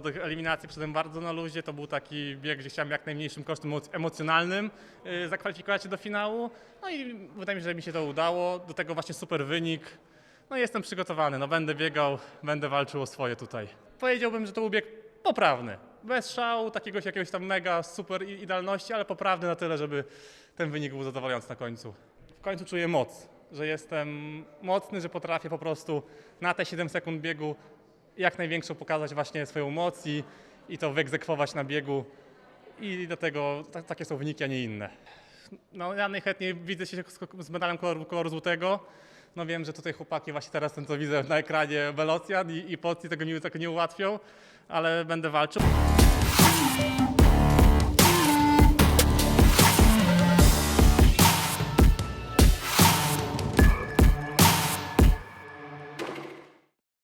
tych eliminacji przyszedłem bardzo na luzie. To był taki bieg, gdzie chciałem jak najmniejszym kosztem emoc- emocjonalnym y, zakwalifikować się do finału. No i wydaje mi się, że mi się to udało. Do tego właśnie super wynik. No i jestem przygotowany. No będę biegał, będę walczył o swoje tutaj. Powiedziałbym, że to był bieg poprawny. Bez szału, takiego jakiegoś tam mega super idealności, ale poprawny na tyle, żeby ten wynik był zadowalający na końcu. W końcu czuję moc, że jestem mocny, że potrafię po prostu na te 7 sekund biegu jak największą pokazać właśnie swoją moc i, i to wyegzekwować na biegu. I dlatego ta, takie są wyniki, a nie inne. No ja najchętniej widzę się z- medalem koloru, koloru złotego. No wiem, że tutaj chłopaki właśnie teraz ten co widzę na ekranie Belocjan i, i Pocji tego nie, tego nie ułatwią, ale będę walczył.